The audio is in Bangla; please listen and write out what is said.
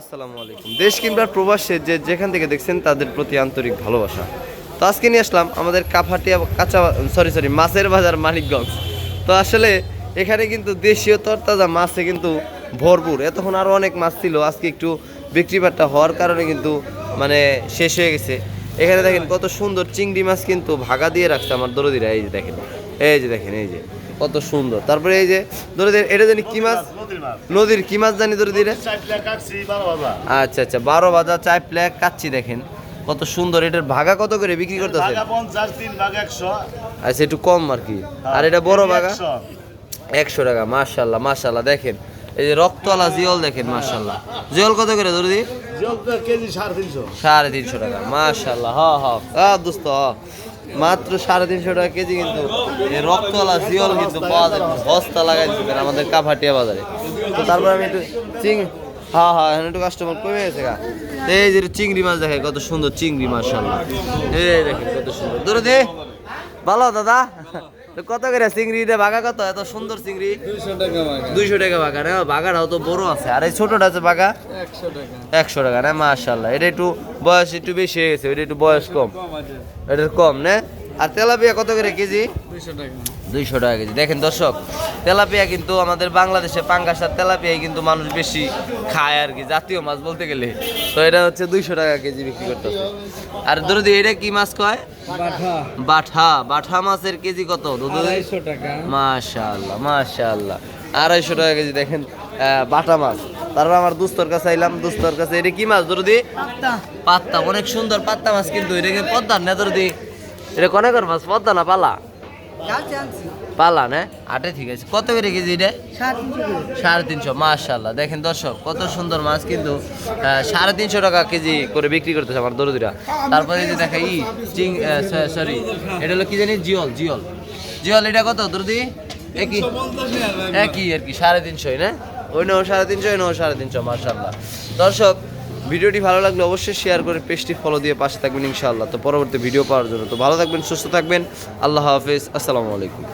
আসসালামু আলাইকুম। দেশ কিংবা প্রবাসে যে যেখান থেকে দেখছেন তাদের প্রতি আন্তরিক ভালোবাসা। তো আজকে নিয়ে আসলাম আমাদের কাফাটিয়া কাঁচা, সরি সরি, মাছের বাজার মানিকগঞ্জ। তো আসলে এখানে কিন্তু দেশীয় তরতাজা মাছে কিন্তু ভরপুর। এতক্ষণ আরও অনেক মাছ ছিল, আজকে একটু বিক্রি বাট্টা হওয়ার কারণে কিন্তু মানে শেষ হয়ে গেছে। এখানে দেখেন কত সুন্দর চিংড়ি মাছ কিন্তু ভাগা দিয়ে রাখছে আমার দরদিরা। এই যে দেখেন, এই যে দেখেন, এই যে। কত সুন্দর। তারপরে এই যে দরদির এটা জানি কি মাছ? নদীর কি মাছ জানি ধরে হাজার আচ্ছা আচ্ছা বারো বাজা চাই প্লেক কাচ্ছি দেখেন। কত সুন্দর এটার ভাগা কত করে বিক্রি করতেছে আচ্ছা একটু কম আর কি। আর এটা বড় ভাগা? একশো। টাকা মাশাল্লাহ মাশাল্লাহ দেখেন। এই যে রক্তওয়ালা জিয়ল দেখেন মাশাল্লাহ জিয়ল কত করে ধরে জিওল কেজি সাড়ে তিনশো। টাকা মাশাল্লাহ হ হ। দোস্ত হ। মাত্র সাড়ে তিনশো টাকা কেজি কিন্তু রক্তলা জিওল কিন্তু পাওয়া যায়, বস্তা লাগাই দিচ্ছেন আমাদের কাভাটিয়া বাজারে। তো তারপর আমি একটু চিং হ্যাঁ হ্যাঁ এখন একটু কাস্টমার কমে গেছে গা। এই যে চিংড়ি মাছ দেখে কত সুন্দর চিংড়ি মাছ এই দেখেন, কত সুন্দর। দূরে দে। ভালো, দাদা? কত করে চিংড়ি দিয়ে বাঘা কত? এত সুন্দর চিংড়ি। দুইশো টাকা বাঘা। না? বাঘাটাও তো বড় আছে। আর এই ছোটটা আছে বাঘা? একশো টাকা। না? মাশাল্লাহ এটা একটু বয়স একটু বেশি হয়ে গেছে এটা একটু বয়স কম। এটার কম না? আর তেলাপিয়া কত করে কেজি? দুইশো টাকা। কেজি। দেখেন দর্শক তেলাপিয়া কিন্তু আমাদের বাংলাদেশে পাঙ্গাস আর তেলাপিয়াই কিন্তু মানুষ বেশি খায় আর কি জাতীয় মাছ বলতে গেলে। তো এটা হচ্ছে দুইশো টাকা কেজি বিক্রি করতেছে। আর ধরো দি, এটা কি মাছ কয়? বাঠা। বাঠা। মাছের কেজি কত? মাশাআল্লাহ মাশাআল্লাহ। আড়াইশো টাকা কেজি দেখেন বাটা মাছ। তারপর আমার দুস্তর কাছে আইলাম দুস্তর কাছে এটা কি মাছ ধরো দি পাত্তা অনেক সুন্দর পাত্তা মাছ কিন্তু এটা কি পদ্মা না ধরো দি এটা কনেকর মাছ পদ্মা না পালা? পালা না? আটে ঠিক আছে। কত করে কেজি এটা? সাড়ে তিনশো মাশাল্লাহ দেখেন দর্শক কত সুন্দর মাছ কিন্তু সাড়ে তিনশো টাকা কেজি করে বিক্রি করতেছে আমার দরদিরা। তারপরে যে দেখা ই চিং সরি এটা হলো কি জানি? জিওল জিওল। জিওল এটা কত দরদি? একই? একই আর কি সাড়ে তিনশোই না? ওই নাও সাড়ে তিনশো ওই নাও সাড়ে তিনশো মাশাল্লাহ দর্শক ভিডিওটি ভালো লাগলে অবশ্যই শেয়ার করে পেজটি ফলো দিয়ে পাশে থাকবেন ইনশাআল্লাহ। তো পরবর্তী ভিডিও পাওয়ার জন্য। তো ভালো থাকবেন, সুস্থ থাকবেন। আল্লাহ হাফিজ। আসসালামু আলাইকুম।